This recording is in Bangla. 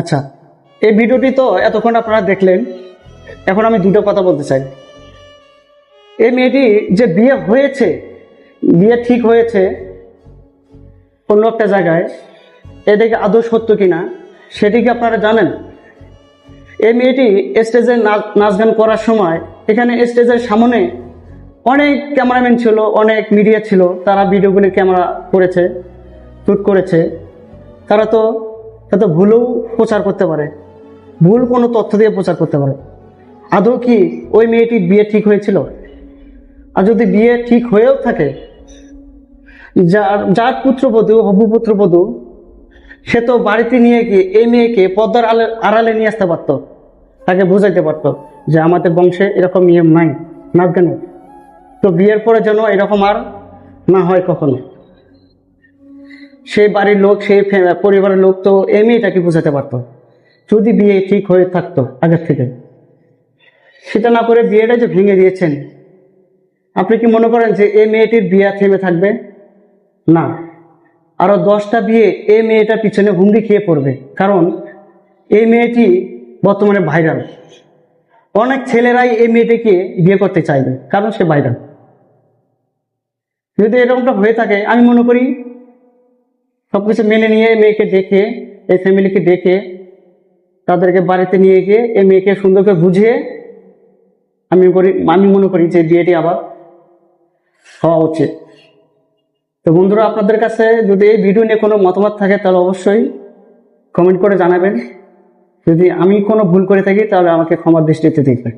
আচ্ছা এই ভিডিওটি তো এতক্ষণ আপনারা দেখলেন, এখন আমি দুটো কথা বলতে চাই। এই মেয়েটি যে বিয়ে হয়েছে, বিয়ে ঠিক হয়েছে, অন্য একটা জায়গায় এদিকে আদৌ সত্য কিনা, সেটি কি আপনারা জানেন? এই মেয়েটি স্টেজে নাচ গান করার সময়, এখানে স্টেজের সামনে অনেক ক্যামেরাম্যান ছিল, অনেক মিডিয়া ছিল, তারা ভিডিওগুলি ক্যামেরা করেছে, শ্যুট করেছে। তারা তো তারা তো ভুলেও প্রচার করতে পারে। ভুল কোনো তথ্য দিয়ে প্রচার করতে পারে। আদৌ কি ওই মেয়েটির বিয়ে ঠিক হয়েছিল? আর যদি বিয়ে ঠিক হয়েও থাকে, যার যার পুত্রবধূ, হবু পুত্রবধূ, সে তো বাড়িতে নিয়ে গিয়ে এই মেয়েকে পদ্মার আলে, আড়ালে নিয়ে আসতে পারতো। তাকে বুঝাইতে পারতো যে আমাদের বংশে এরকম নিয়ম নাই নাচ গানে তো বিয়ের পরে যেন এরকম আর না হয় কখনো। সেই বাড়ির লোক, সেই পরিবারের লোক তো এই মেয়েটাকে বোঝাতে পারতো। যদি বিয়ে ঠিক হয়ে থাকতো আগের থেকে। সেটা না করে বিয়েটা যে ভেঙে দিয়েছেন, আপনি কি মনে করেন যে এই মেয়েটির বিয়ে থেমে থাকবে? না। আরও দশটা বিয়ে এই মেয়েটার পিছনে হুমড়ি খেয়ে পড়বে। কারণ এই মেয়েটি বর্তমানে ভাইরাল অনেক ছেলেরাই এই মেয়েটিকে বিয়ে করতে চাইবে, কারণ সে ভাইরাল যদি এরকমটা হয়ে থাকে, আমি মনে করি সবকিছু মেনে নিয়ে মেয়েকে দেখে, এই ফ্যামিলিকে দেখে, তাদেরকে বাড়িতে নিয়ে গিয়ে এই মেয়েকে সুন্দর করে বুঝিয়ে, আমি করি, আমি মনে করি যে বিয়েটি আবার হওয়া উচিত। তো বন্ধুরা, আপনাদের কাছে যদি এই ভিডিও নিয়ে কোনো মতামত থাকে, তাহলে অবশ্যই কমেন্ট করে জানাবেন। যদি আমি কোনো ভুল করে থাকি, তাহলে আমাকে ক্ষমার দৃষ্টিতে দেখবেন।